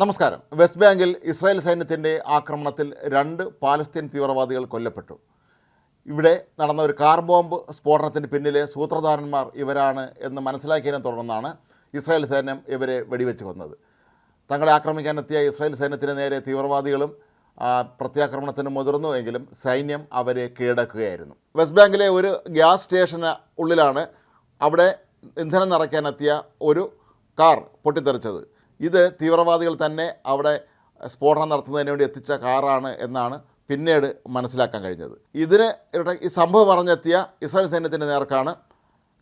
നമസ്കാരം. വെസ്റ്റ് ബാങ്കിൽ ഇസ്രായേൽ സൈന്യത്തിന്റെ ആക്രമണത്തിൽ രണ്ട് പാലസ്തീൻ തീവ്രവാദികൾ കൊല്ലപ്പെട്ടു. ഇവിടെ നടന്ന ഒരു കാർ ബോംബ് സ്ഫോടനത്തിന് പിന്നിലെ സൂത്രധാരന്മാർ ഇവരാണ് എന്ന് മനസ്സിലാക്കിയതിനെ തുടർന്നാണ് ഇസ്രായേൽ സൈന്യം ഇവരെ വെടിവെച്ച് കൊന്നത്. തങ്ങളെ ആക്രമിക്കാനെത്തിയ ഇസ്രായേൽ സൈന്യത്തിന് നേരെ തീവ്രവാദികളും പ്രത്യാക്രമണത്തിന് മുതിർന്നുവെങ്കിലും സൈന്യം അവരെ കീഴടക്കുകയായിരുന്നു. വെസ്റ്റ് ബാങ്കിലെ ഒരു ഗ്യാസ് സ്റ്റേഷന് ഉള്ളിലാണ് അവിടെ ഇന്ധനം നിറയ്ക്കാനെത്തിയ ഒരു കാർ പൊട്ടിത്തെറിച്ചത്. ഇത് തീവ്രവാദികൾ തന്നെ അവിടെ സ്ഫോടനം നടത്തുന്നതിന് വേണ്ടി എത്തിച്ച കാറാണ് എന്നാണ് പിന്നീട് മനസ്സിലാക്കാൻ കഴിഞ്ഞത്. ഇതിന് ഈ സംഭവം പറഞ്ഞെത്തിയ ഇസ്രായേൽ സൈന്യത്തിന്റെ നേർക്കാണ്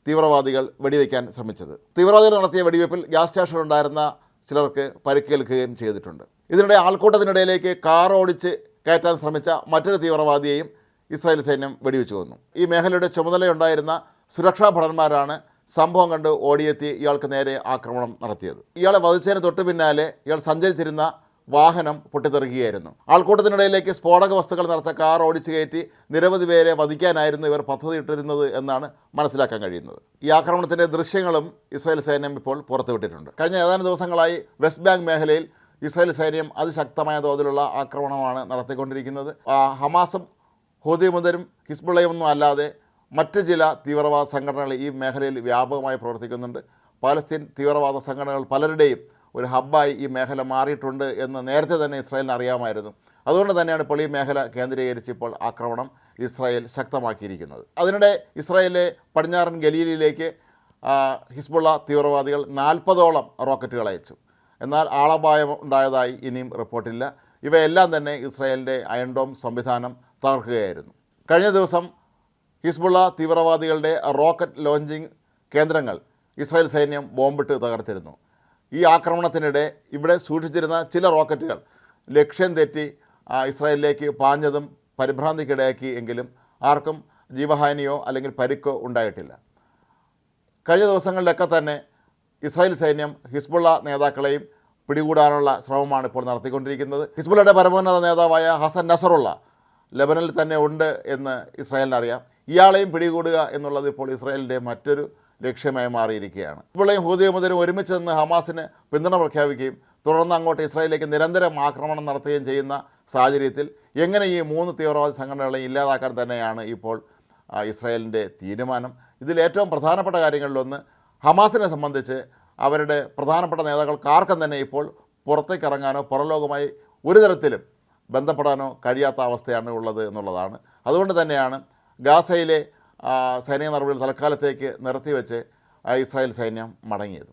തീവ്രവാദികൾ വെടിവെക്കാൻ ശ്രമിച്ചത്. തീവ്രവാദികൾ നടത്തിയ വെടിവെപ്പിൽ ഗ്യാസ് സ്റ്റേഷനിലുണ്ടായിരുന്ന ചിലർക്ക് പരിക്കേൽക്കുകയും ചെയ്തിട്ടുണ്ട്. ഇതിനിടെ ആൾക്കൂട്ടത്തിനിടയിലേക്ക് കാർ ഓടിച്ച് കയറ്റാൻ ശ്രമിച്ച മറ്റൊരു തീവ്രവാദിയെയും ഇസ്രായേൽ സൈന്യം വെടിവെച്ചു കൊന്നു. ഈ മേഖലയുടെ ചുമതലയുണ്ടായിരുന്ന സുരക്ഷാ ഭടന്മാരാണ് സംഭവം കണ്ട് ഓടിയെത്തി ഇയാൾക്ക് നേരെ ആക്രമണം നടത്തിയത്. ഇയാളെ വധിച്ചതിന് തൊട്ടു പിന്നാലെ ഇയാൾ സഞ്ചരിച്ചിരുന്ന വാഹനം പൊട്ടിത്തെറിക്കുകയായിരുന്നു. ആൾക്കൂട്ടത്തിനിടയിലേക്ക് സ്ഫോടക വസ്തുക്കൾ നിറച്ച കാർ ഓടിച്ചു കയറ്റി നിരവധി പേരെ വധിക്കാനായിരുന്നു ഇവർ പദ്ധതിയിട്ടിരുന്നത് എന്നാണ് മനസ്സിലാക്കാൻ കഴിയുന്നത്. ഈ ആക്രമണത്തിന്റെ ദൃശ്യങ്ങളും ഇസ്രായേൽ സൈന്യം ഇപ്പോൾ പുറത്തുവിട്ടിട്ടുണ്ട് കഴിഞ്ഞ ഏതാനും ദിവസങ്ങളായി വെസ്റ്റ് ബാങ്ക് മേഖലയിൽ ഇസ്രായേൽ സൈന്യം അതിശക്തമായ തോതിലുള്ള ആക്രമണമാണ് നടത്തിക്കൊണ്ടിരിക്കുന്നത്. ഹമാസും ഹൂതി മുതലും ഹിസ്ബുള്ളയും ഒന്നും അല്ലാതെ മറ്റ് ചില തീവ്രവാദ സംഘടനകൾ ഈ മേഖലയിൽ വ്യാപകമായി പ്രവർത്തിക്കുന്നുണ്ട്. പാലസ്തീൻ തീവ്രവാദ സംഘടനകൾ പലരുടെയും ഒരു ഹബ്ബായി ഈ മേഖല മാറിയിട്ടുണ്ട് എന്ന് നേരത്തെ തന്നെ ഇസ്രായേലിന് അറിയാമായിരുന്നു. അതുകൊണ്ട് തന്നെയാണ് ഇപ്പോൾ ഈ മേഖല കേന്ദ്രീകരിച്ച് ഇപ്പോൾ ആക്രമണം ഇസ്രായേൽ ശക്തമാക്കിയിരിക്കുന്നത്. അതിനിടെ ഇസ്രായേലിലെ പടിഞ്ഞാറൻ ഗലീലിയിലേക്ക് ഹിസ്ബുള്ള തീവ്രവാദികൾ നാൽപ്പതോളം റോക്കറ്റുകൾ അയച്ചു. എന്നാൽ ആളപായം ഉണ്ടായതായി ഇനിയും റിപ്പോർട്ടില്ല. ഇവയെല്ലാം തന്നെ ഇസ്രായേലിന്റെ അയൺഡോം സംവിധാനം തകർക്കുകയായിരുന്നു. കഴിഞ്ഞ ദിവസം ഹിസ്ബുള്ള തീവ്രവാദികളുടെ റോക്കറ്റ് ലോഞ്ചിങ് കേന്ദ്രങ്ങൾ ഇസ്രായേൽ സൈന്യം ബോംബിട്ട് തകർത്തിരുന്നു. ഈ ആക്രമണത്തിനിടെ ഇവിടെ സൂക്ഷിച്ചിരുന്ന ചില റോക്കറ്റുകൾ ലക്ഷ്യം തെറ്റി ഇസ്രായേലിലേക്ക് പാഞ്ഞതും പരിഭ്രാന്തിക്കിടയാക്കി എങ്കിലും ആർക്കും ജീവഹാനിയോ അല്ലെങ്കിൽ പരിക്കോ ഉണ്ടായിട്ടില്ല. കഴിഞ്ഞ ദിവസങ്ങളിലൊക്കെ തന്നെ ഇസ്രായേൽ സൈന്യം ഹിസ്ബുള്ള നേതാക്കളെയും പിടികൂടാനുള്ള ശ്രമമാണ് ഇപ്പോൾ നടത്തിക്കൊണ്ടിരിക്കുന്നത്. ഹിസ്ബുള്ളയുടെ പരമോന്നത നേതാവായ ഹസൻ നസറുള്ള ലെബനനിൽ തന്നെ ഉണ്ട് എന്ന് ഇസ്രായേലിന് അറിയാം ഇയാളെയും പിടികൂടുക എന്നുള്ളത് ഇപ്പോൾ ഇസ്രായേലിന്റെ മറ്റൊരു ലക്ഷ്യമായി മാറിയിരിക്കുകയാണ്. ഇപ്പോഴെയും ഹൂദിയും മുതലും ഒരുമിച്ച് നിന്ന് ഹമാസിന് പിന്തുണ പ്രഖ്യാപിക്കുകയും തുടർന്ന് അങ്ങോട്ട് ഇസ്രായേലിലേക്ക് നിരന്തരം ആക്രമണം നടത്തുകയും ചെയ്യുന്ന സാഹചര്യത്തിൽ എങ്ങനെ ഈ മൂന്ന് തീവ്രവാദ സംഘടനകളെ ഇല്ലാതാക്കാൻ തന്നെയാണ് ഇപ്പോൾ ഇസ്രായേലിന്റെ തീരുമാനം. ഇതിൽ ഏറ്റവും പ്രധാനപ്പെട്ട കാര്യങ്ങളിലൊന്ന് ഹമാസിനെ സംബന്ധിച്ച് അവരുടെ പ്രധാനപ്പെട്ട നേതാക്കൾക്ക് ആർക്കും തന്നെ ഇപ്പോൾ പുറത്തേക്ക് ഇറങ്ങാനോ പുറലോകമായി ഒരു തരത്തിലും ബന്ധപ്പെടാനോ കഴിയാത്ത അവസ്ഥയാണ് ഉള്ളത് എന്നുള്ളതാണ്. അതുകൊണ്ട് തന്നെയാണ് ഗാസയിലെ സൈനിക നടപടികൾ തൽക്കാലത്തേക്ക് നിർത്തിവെച്ച് ഇസ്രായേൽ സൈന്യം മടങ്ങിയത്.